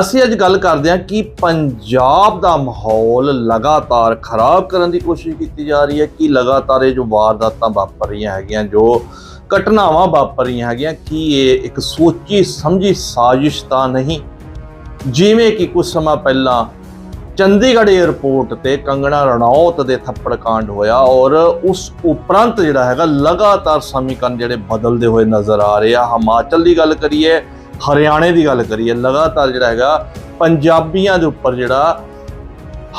ਅਸੀਂ ਅੱਜ ਗੱਲ ਕਰਦੇ ਹਾਂ ਕਿ ਪੰਜਾਬ ਦਾ ਮਾਹੌਲ ਲਗਾਤਾਰ ਖਰਾਬ ਕਰਨ ਦੀ ਕੋਸ਼ਿਸ਼ ਕੀਤੀ ਜਾ ਰਹੀ ਹੈ, ਕਿ ਲਗਾਤਾਰ ਇਹ ਜੋ ਵਾਰਦਾਤਾਂ ਵਾਪਰ ਰਹੀਆਂ ਹੈਗੀਆਂ, ਜੋ ਘਟਨਾਵਾਂ ਵਾਪਰ ਰਹੀਆਂ ਹੈਗੀਆਂ, ਕਿ ਇਹ ਇੱਕ ਸੋਚੀ ਸਮਝੀ ਸਾਜ਼ਿਸ਼ ਤਾਂ ਨਹੀਂ? ਜਿਵੇਂ ਕਿ ਕੁਝ ਸਮਾਂ ਪਹਿਲਾਂ ਚੰਡੀਗੜ੍ਹ 에ਅਰਪੋਰਟ ਤੇ ਕੰਗਣਾ ਰਣੌਤ ਦੇ ਥੱਪੜ ਕਾਂਡ ਹੋਇਆ ਔਰ ਉਸ ਉਪਰੰਤ ਜਿਹੜਾ ਹੈਗਾ ਲਗਾਤਾਰ ਸਮੀਕਰਨ ਜਿਹੜੇ ਬਦਲਦੇ ਹੋਏ ਨਜ਼ਰ ਆ ਰਹੇ ਆ। ਹਿਮਾਚਲ ਦੀ ਗੱਲ ਕਰੀਏ ਹਰਿਆਣੇ ਦੀ ਗੱਲ ਕਰੀਏ, ਲਗਾਤਾਰ ਜਿਹੜਾ ਹੈਗਾ, ਪੰਜਾਬੀਆਂ ਦੇ ਉੱਪਰ ਜਿਹੜਾ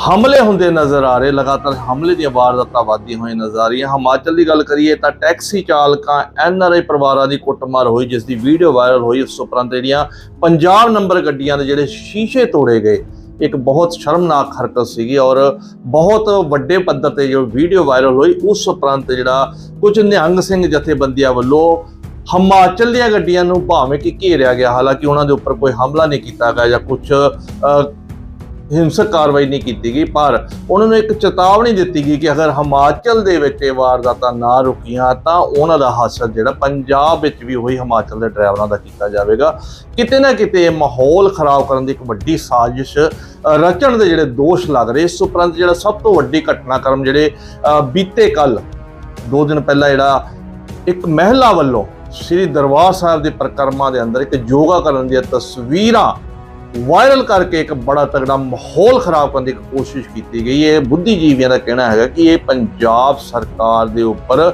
ਹਮਲੇ ਹੁੰਦੇ ਨਜ਼ਰ ਆ ਰਹੇ, ਲਗਾਤਾਰ ਹਮਲੇ ਦੀਆਂ ਵਾਰਦਾਤਾਂ ਵਧਦੀਆਂ ਹੋਈਆਂ ਨਜ਼ਰ ਆ ਰਹੀਆਂ। ਹਿਮਾਚਲ ਦੀ ਗੱਲ ਕਰੀਏ ਤਾਂ ਟੈਕਸੀ ਚਾਲਕਾਂ ਐਨਆਰਆਈ ਪਰਿਵਾਰਾਂ ਦੀ ਕੁੱਟਮਾਰ ਹੋਈ, ਜਿਸ ਦੀ ਵੀਡੀਓ ਵਾਇਰਲ ਹੋਈ। ਉਸ ਉਪਰੰਤ ਜਿਹੜੀਆਂ ਪੰਜਾਬ ਨੰਬਰ ਗੱਡੀਆਂ ਦੇ ਜਿਹੜੇ ਸ਼ੀਸ਼ੇ ਤੋੜੇ ਗਏ, ਇੱਕ ਬਹੁਤ ਸ਼ਰਮਨਾਕ ਹਰਕਤ ਸੀਗੀ ਔਰ ਬਹੁਤ ਵੱਡੇ ਪੱਧਰ ਤੇ ਜੋ ਵੀਡੀਓ ਵਾਇਰਲ ਹੋਈ, ਉਸ ਉਪਰੰਤ ਜਿਹੜਾ ਕੁਝ ਨਿਹੰਗ ਸਿੰਘ ਜਥੇਬੰਦੀਆਂ ਵੱਲੋਂ ਹਿਮਾਚਲ ਦੀਆਂ ਗੱਡੀਆਂ ਨੂੰ ਭਾਵੇਂ ਕਿ ਘੇਰਿਆ ਗਿਆ, ਹਾਲਾਂਕਿ ਉਹਨਾਂ ਦੇ ਉੱਪਰ ਕੋਈ ਹਮਲਾ ਨਹੀਂ ਕੀਤਾ ਗਿਆ ਜਾਂ ਕੁਝ ਹਿੰਸਕ ਕਾਰਵਾਈ ਨਹੀਂ ਕੀਤੀ ਗਈ, ਪਰ ਉਹਨਾਂ ਨੂੰ ਇੱਕ ਚੇਤਾਵਨੀ ਦਿੱਤੀ ਗਈ ਕਿ ਅਗਰ ਹਿਮਾਚਲ ਦੇ ਵਿੱਚ ਇਹ ਵਾਰਦਾਤਾਂ ਨਾ ਰੁਕੀਆਂ, ਤਾਂ ਉਹਨਾਂ ਦਾ ਹਾਸਲ ਜਿਹੜਾ ਪੰਜਾਬ ਵਿੱਚ ਵੀ ਉਹੀ ਹਿਮਾਚਲ ਦੇ ਡਰਾਈਵਰਾਂ ਦਾ ਕੀਤਾ ਜਾਵੇਗਾ। ਕਿਤੇ ਨਾ ਕਿਤੇ ਇਹ ਮਾਹੌਲ ਖਰਾਬ ਕਰਨ ਦੀ ਇੱਕ ਵੱਡੀ ਸਾਜ਼ਿਸ਼ ਰਚਣ ਦੇ ਜਿਹੜੇ ਦੋਸ਼ ਲੱਗ ਰਹੇ, ਇਸ ਉਪਰੰਤ ਜਿਹੜਾ ਸਭ ਤੋਂ ਵੱਡੀ ਘਟਨਾਕ੍ਰਮ ਜਿਹੜੇ ਬੀਤੇ ਕੱਲ ਦੋ ਦਿਨ ਪਹਿਲਾਂ ਜਿਹੜਾ ਇੱਕ ਮਹਿਲਾ ਵੱਲੋਂ ਸ੍ਰੀ ਦਰਬਾਰ ਸਾਹਿਬ ਦੇ ਪ੍ਰਕਰਮਾਂ ਦੇ ਅੰਦਰ ਇੱਕ ਯੋਗਾ ਕਰਨ ਦੀਆਂ ਤਸਵੀਰਾਂ ਵਾਇਰਲ ਕਰਕੇ ਇੱਕ ਬੜਾ ਤਗੜਾ ਮਾਹੌਲ ਖਰਾਬ ਕਰਨ ਦੀ ਇੱਕ ਕੋਸ਼ਿਸ਼ ਕੀਤੀ ਗਈ। ਹੈ ਬੁੱਧੀਜੀਵੀਆਂ ਦਾ ਕਹਿਣਾ ਹੈਗਾ ਕਿ ਇਹ ਪੰਜਾਬ ਸਰਕਾਰ ਦੇ ਉੱਪਰ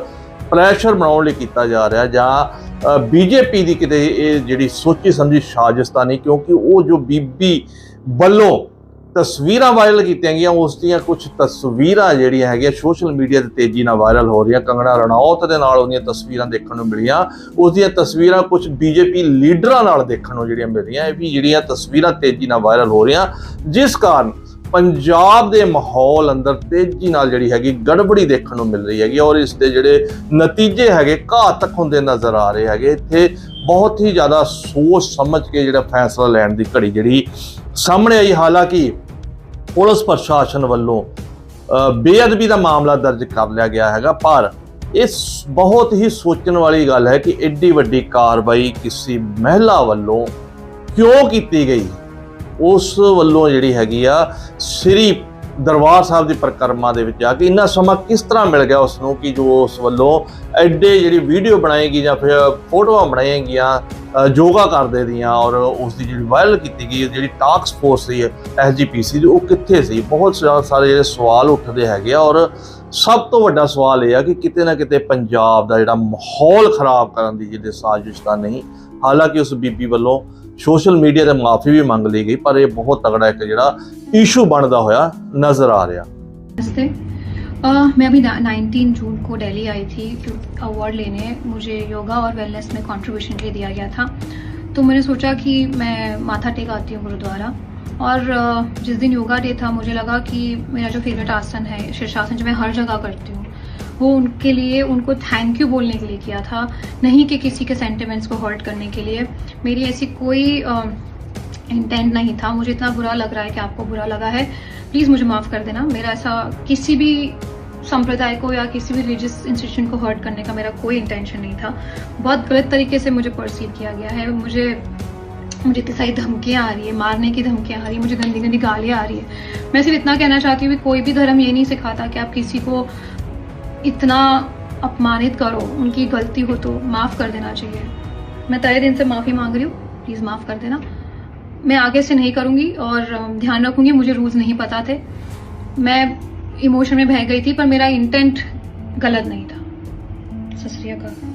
ਪ੍ਰੈਸ਼ਰ ਬਣਾਉਣ ਲਈ ਕੀਤਾ ਜਾ ਰਿਹਾ ਜਾਂ ਬੀਜੇਪੀ ਦੀ ਕਿਤੇ ਇਹ ਜਿਹੜੀ ਸੋਚੀ ਸਮਝੀ ਸਾਜ਼ਿਸ਼ ਤਾਂ ਨਹੀਂ, ਕਿਉਂਕਿ ਉਹ ਜੋ ਬੀਬੀ ਵੱਲੋਂ ਤਸਵੀਰਾਂ ਵਾਇਰਲ ਕੀਤੀਆਂ ਗਈਆਂ, ਉਸ ਦੀਆਂ ਕੁਝ ਤਸਵੀਰਾਂ ਜਿਹੜੀਆਂ ਹੈਗੀਆਂ, ਸੋਸ਼ਲ ਮੀਡੀਆ ਤੇ ਤੇਜ਼ੀ ਨਾਲ ਵਾਇਰਲ ਹੋ ਰਹੀਆਂ, ਕੰਗਣਾ ਰਣੌਤ ਦੇ ਨਾਲ ਉਹਦੀਆਂ ਤਸਵੀਰਾਂ ਦੇਖਣ ਨੂੰ ਮਿਲੀਆਂ। ਉਸ ਦੀਆਂ ਤਸਵੀਰਾਂ ਕੁਝ ਬੀਜੇਪੀ ਲੀਡਰਾਂ ਨਾਲ ਦੇਖਣ ਨੂੰ ਜਿਹੜੀਆਂ ਮਿਲ ਰਹੀਆਂ ਇਹ ਵੀ ਜਿਹੜੀਆਂ ਤਸਵੀਰਾਂ ਤੇਜ਼ੀ ਨਾਲ ਵਾਇਰਲ ਹੋ ਰਹੀਆਂ, ਜਿਸ ਕਾਰਨ ਪੰਜਾਬ ਦੇ ਮਾਹੌਲ ਅੰਦਰ ਤੇਜ਼ੀ ਨਾਲ ਜਿਹੜੀ ਹੈਗੀ ਗੜਬੜੀ ਦੇਖਣ ਨੂੰ ਮਿਲ ਰਹੀ ਹੈਗੀ ਔਰ ਇਸ ਦੇ ਜਿਹੜੇ ਨਤੀਜੇ ਹੈਗੇ ਘਾਤਕ ਹੁੰਦੇ ਨਜ਼ਰ ਆ ਰਹੇ ਹੈਗੇ। ਇੱਥੇ ਬਹੁਤ ਹੀ ਜ਼ਿਆਦਾ ਸੋਚ ਸਮਝ ਕੇ ਜਿਹੜਾ ਫੈਸਲਾ ਲੈਣ ਦੀ ਘੜੀ ਜਿਹੜੀ ਸਾਹਮਣੇ ਆਈ, ਹਾਲਾਂਕਿ ਪੁਲਿਸ ਪ੍ਰਸ਼ਾਸਨ ਵੱਲੋਂ ਬੇਅਦਬੀ ਦਾ ਮਾਮਲਾ ਦਰਜ ਕਰ ਲਿਆ ਗਿਆ ਹੈਗਾ, ਪਰ ਇਹ ਸ- ਬਹੁਤ ਹੀ ਸੋਚਣ ਵਾਲੀ ਗੱਲ ਹੈ ਕਿ ਐਡੀ ਵੱਡੀ ਕਾਰਵਾਈ ਕਿਸੇ ਮਹਿਲਾ ਵੱਲੋਂ ਕਿਉਂ ਕੀਤੀ ਗਈ? ਉਸ ਵੱਲੋਂ ਜਿਹੜੀ ਹੈਗੀ ਆ, ਸ੍ਰੀ ਦਰਬਾਰ ਸਾਹਿਬ ਦੀ ਪ੍ਰਕਰਮਾ ਦੇ ਵਿੱਚ ਆ ਕਿ ਇੰਨਾ ਸਮਾਂ ਕਿਸ ਤਰ੍ਹਾਂ ਮਿਲ ਗਿਆ ਉਸ ਨੂੰ ਕਿ ਜੋ ਉਸ ਵੱਲੋਂ ਐਡੇ ਜਿਹੜੀ ਵੀਡੀਓ ਬਣਾਏਗੀ ਜਾਂ ਫਿਰ ਫੋਟੋਆਂ ਬਣਾਈਆਂ ਗਈਆਂ ਯੋਗਾ ਕਰਦੇ ਦੀਆਂ ਔਰ ਉਸ ਦੀ ਜਿਹੜੀ ਵਾਇਰਲ ਕੀਤੀ ਗਈ, ਜਿਹੜੀ ਟਾਸਕ ਫੋਰਸ ਸੀ ਐਸਜੀਪੀਸੀ ਦੀ, ਉਹ ਕਿੱਥੇ ਸੀ? ਬਹੁਤ ਸਾਰੇ ਜਿਹੜੇ ਸਵਾਲ ਉੱਠਦੇ ਹੈਗੇ ਆ ਔਰ ਸਭ ਤੋਂ ਵੱਡਾ ਸਵਾਲ ਇਹ ਆ ਕਿ ਕਿਤੇ ਨਾ ਕਿਤੇ ਪੰਜਾਬ ਦਾ ਜਿਹੜਾ ਮਾਹੌਲ ਖਰਾਬ ਕਰਨ ਦੀ ਜਿਹੜੇ ਸਾਜ਼ਿਸ਼ ਤਾਂ ਨਹੀਂ। ਹਾਲਾਂਕਿ ਉਸ ਬੀਬੀ ਵੱਲੋਂ ਸੋਸ਼ਲ ਮੀਡੀਆ ਤੇ ਮਾਫੀ ਵੀ ਮੰਗ ਲਈ ਗਈ ਪਰ ਇਹ ਬਹੁਤ ਤਗੜਾ ਇੱਕ ਜਿਹੜਾ ਇਸ਼ੂ ਬਣਦਾ ਹੋਇਆ ਨਜ਼ਰ ਆ ਰਿਹਾ नमस्ते अ, मैं अभी नाइनटीन जून को दिल्ली आई थी अवार्ड लेने मुझे योगा और वेलनेस में कंट्रीब्यूशन के लिए दिया गया था तो मैंने सोचा कि मैं माथा टेक आती हूँ गुरुद्वारा और अ, जिस दिन योगा डे था मुझे लगा कि मेरा जो फेवरेट आसन है शीर्षासन जो मैं हर जगह करती हूँ वो उनके लिए, उनको थैंक यू बोलने के लिए किया था, नहीं कि किसी के सेंटिमेंट्स को हर्ट करने के लिए। मेरी ऐसी कोई इंटेंट नहीं था। मुझे इतना बुरा लग रहा है कि आपको बुरा लगा है। प्लीज़ मुझे माफ़ कर देना। मेरा ऐसा किसी भी संप्रदाय को या किसी भी रिलीजियस इंस्टीट्यूशन को हर्ट करने का मेरा कोई इंटेंशन नहीं था। बहुत गलत तरीके से मुझे परसीव किया गया है। मुझे मुझे इतनी सारी धमकियाँ आ रही है। मारने की धमकियाँ आ रही है। मुझे गंदी गंदी गालियाँ आ रही है। मैं सिर्फ़ इतना कहना चाहती हूँ कि कोई भी धर्म ये नहीं सिखाता कि आप किसी को इतना अपमानित करो, उनकी गलती हो तो माफ़ कर देना चाहिए। मैं तय दिन से माफ़ी मांग रही हूँ, प्लीज़ माफ़ कर देना। मैं आगे से नहीं करूँगी और ध्यान रखूँगी, मुझे रूल्स नहीं पता थे। मैं इमोशन में बह गई थी, पर मेरा इंटेंट गलत नहीं था। सत श्री अकाल।